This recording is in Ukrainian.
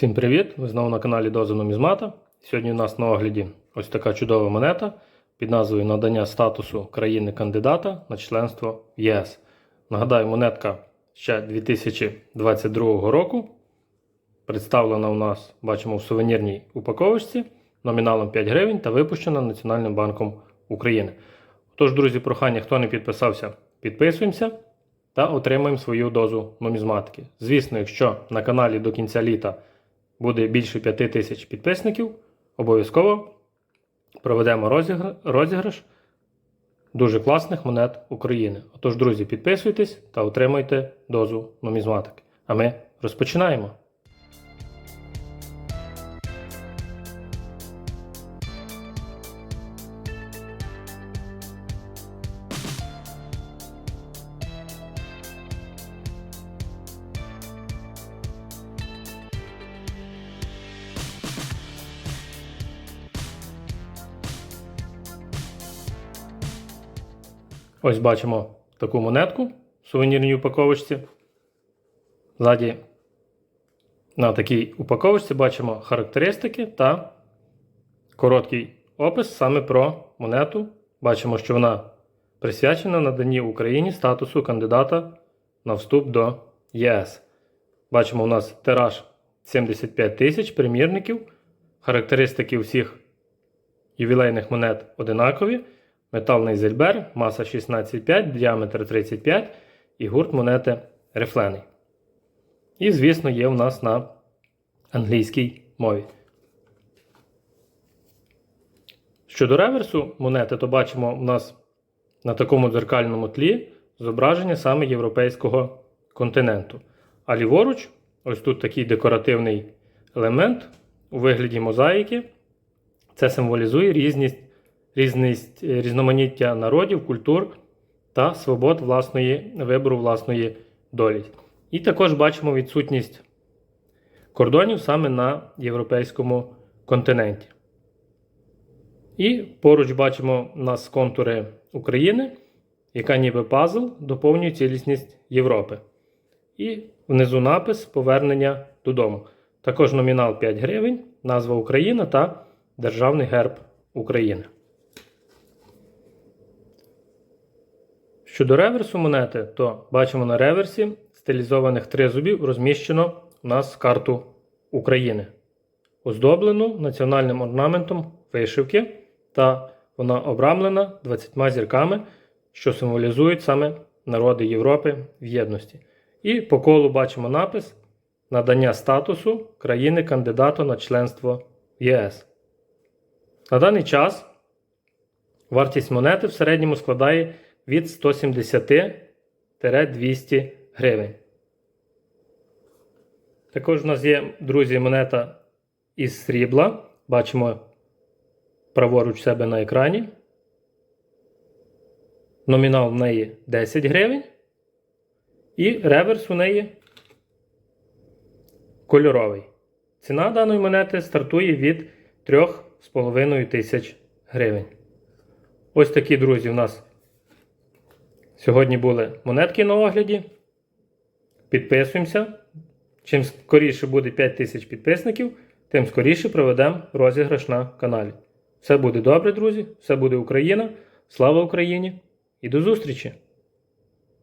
Всім привіт! Ви знову на каналі Доза Нумізмата. Сьогодні у нас на огляді ось така чудова монета під назвою Надання статусу країни-кандидата на членство в ЄС. Нагадаю, монетка ще 2022 року. Представлена у нас, бачимо, в сувенірній упаковочці номіналом 5 гривень та випущена Національним банком України. Тож, друзі, прохання, хто не підписався, підписуємося та отримаємо свою дозу нумізматики. Звісно, якщо на каналі до кінця літа буде більше 5 тисяч підписників, обов'язково проведемо розігра- розіграш дуже класних монет України. Отож, друзі, підписуйтесь та отримуйте дозу нумізматики. А ми розпочинаємо. Ось бачимо таку монетку в сувенірній упаковочці. Ззаді на такій упаковочці бачимо характеристики та короткий опис саме про монету. Бачимо, що вона присвячена наданні Україні статусу кандидата на вступ до ЄС. Бачимо, у нас тираж 75 тисяч примірників. Характеристики всіх ювілейних монет одинакові. Метал Зельбер, маса 16,5, діаметр 35 і гурт монети рифлений. І, звісно, є у нас на англійській мові. Щодо реверсу монети, то бачимо у нас на такому дзеркальному тлі зображення саме європейського континенту. А ліворуч, ось тут такий декоративний елемент у вигляді мозаїки. Це символізує різність різність, е, різноманіття народів, культур та свобод власної вибору власної долі. І також бачимо відсутність кордонів саме на європейському континенті. І поруч бачимо у нас контури України, яка ніби пазл доповнює цілісність Європи. І внизу напис Повернення додому. Також номінал 5 гривень, назва Україна та Державний герб України. Щодо реверсу монети, то бачимо на реверсі стилізованих тризубів розміщено у нас карту України, оздоблену національним орнаментом вишивки, та вона обрамлена 20 зірками, що символізують саме народи Європи в єдності. І по колу бачимо напис Надання статусу країни кандидата на членство в ЄС. На даний час вартість монети в середньому складає від 170-200 гривень. Також у нас є, друзі, монета із срібла. Бачимо праворуч себе на екрані. Номінал в неї 10 гривень. І реверс у неї кольоровий. Ціна даної монети стартує від 3,5 тисяч гривень. Ось такі, друзі, у нас Сьогодні були монетки на огляді. Підписуємося. Чим скоріше буде 5 тисяч підписників, тим скоріше проведемо розіграш на каналі. Все буде добре, друзі, все буде Україна. Слава Україні і до зустрічі!